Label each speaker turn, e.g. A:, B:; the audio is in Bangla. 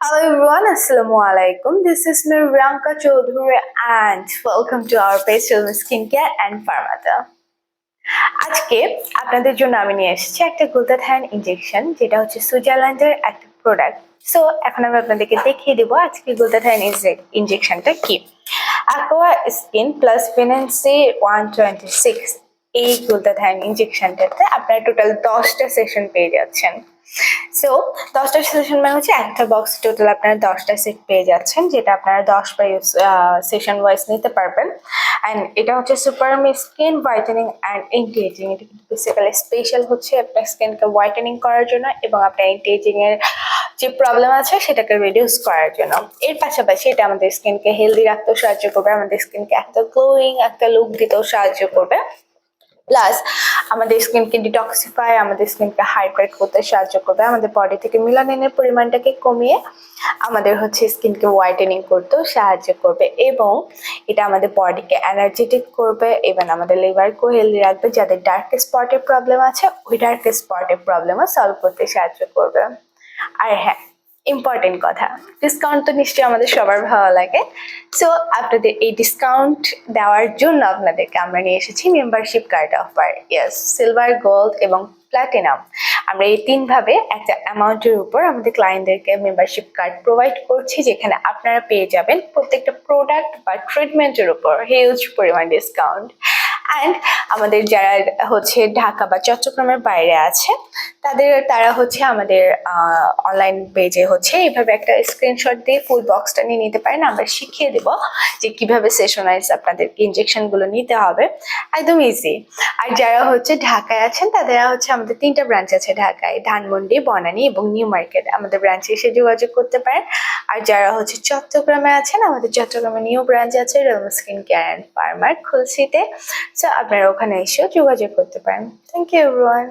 A: Hello everyone, Assalamu alaikum. This is me Riyanka Chaudhary and welcome to our page Film Skincare and Pharmata. আজকে আপনাদের জন্য আমি নিয়ে এসেছি একটা গ্লুটাথায়ন ইনজেকশন যেটা হচ্ছে সুইজারল্যান্ডের একটা প্রোডাক্ট সো এখন আমি আপনাদেরকে দেখিয়ে দেবো আজকে গ্লুটাথায়ন ইনজেকশনটা কি অ্যাকোয়া স্কিন প্লাস ফিনান্সি ওয়ান টোয়েন্টি সিক্স এই গ্লুটাথায়ন ইনজেকশনটাতে আপনারা টোটাল দশটা সেশন পেয়ে যাচ্ছেন। সো দশটা সেশন মানে হচ্ছে একটা বক্স টোটাল আপনারা দশটা সেট পেয়ে যাচ্ছেন, যেটা আপনারা দশ বাই সেশন ওয়াইজ নিতে পারবেন। অ্যান্ড এটা হচ্ছে super skin whitening and anti aging এটা কিন্তু বেসিক্যালি স্পেশাল হচ্ছে আপনার স্কিনকে হোয়াইটেনিং করার জন্য এবং আপনার এন্টি এজিং এর যে প্রবলেম আছে সেটাকে রিডিউস করার জন্য। এর পাশাপাশি এটা আমাদের স্কিনকে হেলদি রাখতেও সাহায্য করবে, আমাদের স্কিনকে একটা গ্লোয়িং একটা লুক দিতেও সাহায্য করবে। প্লাস আমাদের স্কিনকে ডিটক্সিফাই আমাদের স্কিনকে হাইড্রেট করতে সাহায্য করবে, আমাদের বডি থেকে মিলানিনের পরিমাণটাকে কমিয়ে আমাদের হচ্ছে স্কিনকে হোয়াইটেনিং করতেও সাহায্য করবে এবং এটা আমাদের বডিকে এনার্জেটিক করবে এবং আমাদের লিভারকেও হেলদি রাখবে, যাদের ডার্ক স্পটের প্রবলেম আছে, ওই ডার্ক স্পটের প্রবলেমও সলভ করতে সাহায্য করবে। আর হ্যাঁ ইম্পর্টেন্ট কথা। ডিসকাউন্ট তো নিশ্চয়ই আমাদের সবার ভালো লাগে। সো আপনাদের এই ডিসকাউন্ট দেওয়ার জন্য আপনাদেরকে আমরা নিয়ে এসেছি membership card offer yes silver gold এবং প্ল্যাটিনাম আমরা এই তিনভাবে একটা অ্যামাউন্টের উপর আমাদের ক্লায়েন্টদেরকে মেম্বারশিপ কার্ড প্রোভাইড করছি, যেখানে আপনারা পেয়ে যাবেন প্রত্যেকটা প্রোডাক্ট বা ট্রিটমেন্টের উপর হিউজ পরিমাণ ডিসকাউন্ট অ্যান্ড আমাদের যারা হচ্ছে ঢাকা বা চট্টগ্রামের বাইরে আছে, তাদের, তারা হচ্ছে আমাদের অনলাইন পেজে হচ্ছে এইভাবে একটা স্ক্রিনশট দিয়ে ফুল বক্সটা নিয়ে নিতে পারেন। আমরা শিখিয়ে দেব যে কীভাবে সেশনাইজ আপনাদের ইনজেকশনগুলো নিতে হবে। একদম ইজি আর যারা হচ্ছে ঢাকায় আছেন, তাদের হচ্ছে আমাদের তিনটা ব্রাঞ্চ আছে ঢাকায়। ধানমন্ডি, বনানী এবং নিউ মার্কেট। আমাদের ব্রাঞ্চে এসে যোগাযোগ করতে পারেন। আর যারা হচ্ছে চট্টগ্রামে আছেন, আমাদের চট্টগ্রামে নিউ ব্রাঞ্চ আছে রেলম স্কিন কেয়ার অ্যান্ড ফার্মার খুলসিতে। সো আপনারা ওখানে এসেও যোগাযোগ করতে পারেন। Thank you everyone